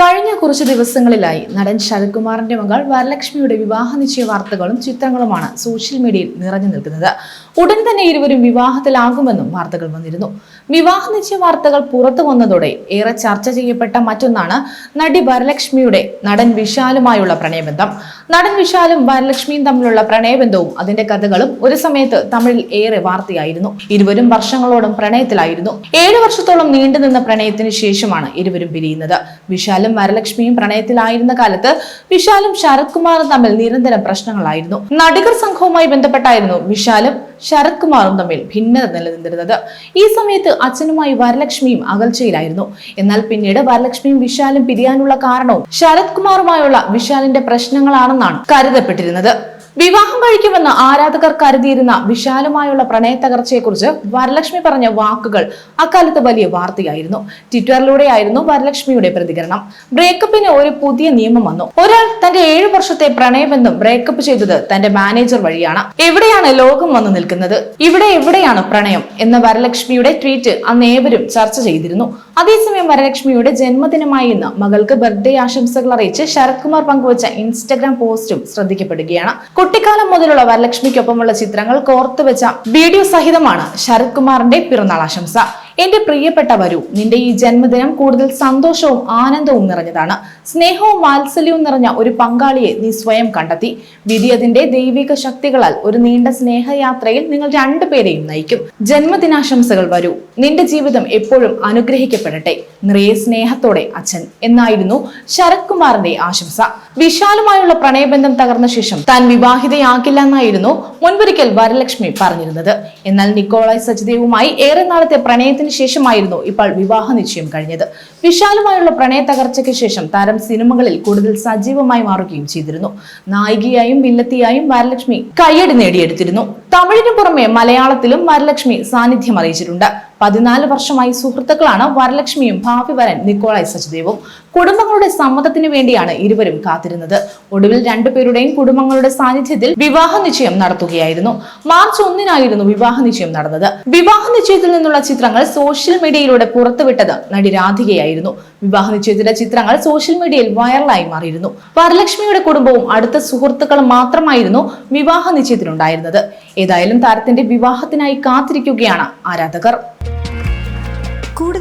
കഴിഞ്ഞ കുറച്ച് ദിവസങ്ങളിലായി നടൻ ശരത്കുമാറിന്റെ മകൾ വരലക്ഷ്മിയുടെ വിവാഹ നിശ്ചയ വാർത്തകളും ചിത്രങ്ങളുമാണ് സോഷ്യൽ മീഡിയയിൽ നിറഞ്ഞു നിൽക്കുന്നത്. ഉടൻ തന്നെ ഇരുവരും വിവാഹത്തിലാകുമെന്നും വാർത്തകൾ വന്നിരുന്നു. വിവാഹ നിശ്ചയ വാർത്തകൾ പുറത്തു വന്നതോടെ ഏറെ ചർച്ച ചെയ്യപ്പെട്ട മറ്റൊന്നാണ് നടി വരലക്ഷ്മിയുടെ നടൻ വിശാലുമായുള്ള പ്രണയബന്ധം. നടൻ വിശാലും വരലക്ഷ്മിയും തമ്മിലുള്ള പ്രണയബന്ധവും അതിന്റെ കഥകളും ഒരു സമയത്ത് തമിഴിൽ ഏറെ വാർത്തയായിരുന്നു. ഇരുവരും വർഷങ്ങളോളം പ്രണയത്തിലായിരുന്നു. ഏഴു വർഷത്തോളം നീണ്ടുനിന്ന പ്രണയത്തിന് ശേഷമാണ് ഇരുവരും പിരിയുന്നത്. വിശാലും വരലക്ഷ്മിയും പ്രണയത്തിലായിരുന്ന കാലത്ത് വിശാലും ശരത് കുമാറും തമ്മിൽ നിരന്തരം പ്രശ്നങ്ങളായിരുന്നു. നടികർ സംഘവുമായി ബന്ധപ്പെട്ടായിരുന്നു വിശാലും ശരത് കുമാറും തമ്മിൽ ഭിന്നത നിലനിന്നിരുന്നത്. ഈ സമയത്ത് അച്ഛനുമായി വരലക്ഷ്മിയും അകൽച്ചയിലായിരുന്നു. എന്നാൽ പിന്നീട് വരലക്ഷ്മിയും വിശാലും പിരിയാനുള്ള കാരണവും ശരത് കുമാറുമായുള്ള വിശാലിന്റെ പ്രശ്നങ്ങളാണെന്നാണ് കരുതപ്പെട്ടിരുന്നത്. വിവാഹം കഴിക്കുമെന്ന് ആരാധകർ കരുതിയിരുന്ന വിശാലമായുള്ള പ്രണയ തകർച്ചയെക്കുറിച്ച് വരലക്ഷ്മി പറഞ്ഞ വാക്കുകൾ അക്കാലത്ത് വലിയ വാർത്തയായിരുന്നു. ട്വിറ്ററിലൂടെയായിരുന്നു വരലക്ഷ്മിയുടെ പ്രതികരണം. ബ്രേക്കപ്പിന് ഒരു പുതിയ നിയമം വന്നു. ഒരാൾ തന്റെ ഏഴു വർഷത്തെ പ്രണയമെന്നും ബ്രേക്കപ്പ് ചെയ്തത് തന്റെ മാനേജർ വഴിയാണ്. എവിടെയാണ് ലോകം വന്നു നിൽക്കുന്നത്? ഇവിടെ എവിടെയാണ് പ്രണയം? എന്ന വരലക്ഷ്മിയുടെ ട്വീറ്റ് അന്ന് ഏവരും ചർച്ച ചെയ്തിരുന്നു. അതേസമയം വരലക്ഷ്മിയുടെ ജന്മദിനമായി ഇന്ന് മകൾക്ക് ബർത്ത്ഡേ ആശംസകൾ അറിയിച്ച് ശരത് കുമാർ പങ്കുവച്ച ഇൻസ്റ്റഗ്രാം പോസ്റ്റും ശ്രദ്ധിക്കപ്പെടുകയാണ്. കുട്ടിക്കാലം മുതലുള്ള വരലക്ഷ്മിക്കൊപ്പമുള്ള ചിത്രങ്ങൾ കോർത്തുവെച്ച വീഡിയോ സഹിതമാണ് ശരത് കുമാറിന്റെ പിറന്നാൾ ആശംസ. എന്റെ പ്രിയപ്പെട്ട വരൂ നിന്റെ ഈ ജന്മദിനം കൂടുതൽ സന്തോഷവും ആനന്ദവും നിറഞ്ഞതാണ്. സ്നേഹവും വാത്സല്യവും നിറഞ്ഞ ഒരു പങ്കാളിയെ നീ സ്വയം കണ്ടെത്തി. വിധി അതിന്റെ ദൈവിക ശക്തികളാൽ ഒരു നീണ്ട സ്നേഹയാത്രയിൽ നിങ്ങൾ രണ്ടുപേരെയും നയിക്കും. ജന്മദിനാശംസകൾ വരൂ നിന്റെ ജീവിതം എപ്പോഴും അനുഗ്രഹിക്കപ്പെടട്ടെ. നിറയെ സ്നേഹത്തോടെ അച്ഛൻ എന്നായിരുന്നു ശരത് കുമാറിന്റെ ആശംസ. വിശാലമായുള്ള പ്രണയബന്ധം തകർന്ന ശേഷം താൻ വിവാഹിതയാക്കില്ല എന്നായിരുന്നു മുൻപൊരിക്കൽ വരലക്ഷ്മി പറഞ്ഞിരുന്നത്. എന്നാൽ നിക്കോളായ് സജിദേവുമായി ഏറെ നാളത്തെ പ്രണയത്തിന് ശേഷമായിരുന്നു ഇപ്പോൾ വിവാഹ നിശ്ചയം കഴിഞ്ഞത്. വിശാലുമായുള്ള പ്രണയ തകർച്ചയ്ക്ക് ശേഷം താരം സിനിമകളിൽ കൂടുതൽ സജീവമായി മാറുകയും ചെയ്തിരുന്നു. നായികയായും വില്ലത്തിയായും വരലക്ഷ്മി കയ്യടി നേടിയെടുത്തിരുന്നു. തമിഴിന് പുറമെ മലയാളത്തിലും വരലക്ഷ്മി സാന്നിധ്യം അറിയിച്ചിട്ടുണ്ട്. പതിനാല് വർഷമായി സുഹൃത്തുക്കളാണ് വരലക്ഷ്മിയും ഭാവി വരൻ നിക്കോളായി സച്ചദേവും കുടുംബങ്ങളുടെ സമ്മതത്തിന് വേണ്ടിയാണ് ഇരുവരും കാത്തിരുന്നത്. ഒടുവിൽ രണ്ടുപേരുടെയും കുടുംബങ്ങളുടെ സാന്നിധ്യത്തിൽ വിവാഹ നിശ്ചയം നടത്തുകയായിരുന്നു. മാർച്ച് ഒന്നിനായിരുന്നു വിവാഹ നിശ്ചയം നടന്നത്. വിവാഹ നിശ്ചയത്തിൽ നിന്നുള്ള ചിത്രങ്ങൾ സോഷ്യൽ മീഡിയയിലൂടെ പുറത്തുവിട്ടത് നടി രാധികയായിരുന്നു. വിവാഹ നിശ്ചയത്തിന്റെ ചിത്രങ്ങൾ സോഷ്യൽ മീഡിയയിൽ വൈറലായി മാറിയിരുന്നു. വരലക്ഷ്മിയുടെ കുടുംബവും അടുത്ത സുഹൃത്തുക്കളും മാത്രമായിരുന്നു വിവാഹ നിശ്ചയത്തിലുണ്ടായിരുന്നത്. ഏതായാലും താരത്തിന്റെ വിവാഹത്തിനായി കാത്തിരിക്കുകയാണ് ആരാധകർ.